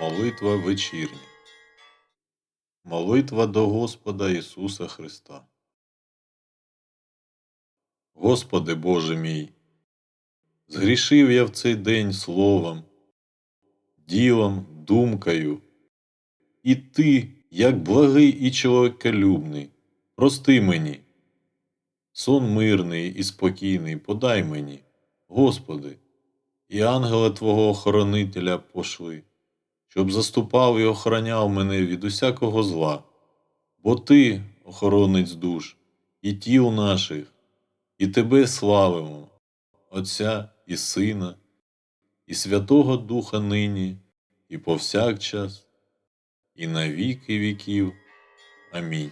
Молитва вечірня. Молитва до Господа Ісуса Христа. Господи Боже мій, згрішив я в цей день словом, ділом, думкою, і Ти, як благий і чоловіколюбний, прости мені. Сон мирний і спокійний подай мені, Господи, і ангела Твого охоронителя пошли, щоб заступав і охороняв мене від усякого зла, бо Ти, охоронець душ, і тіл наших, і Тебе славимо, Отця і Сина, і Святого Духа нині, і повсякчас, і на віки віків. Амінь.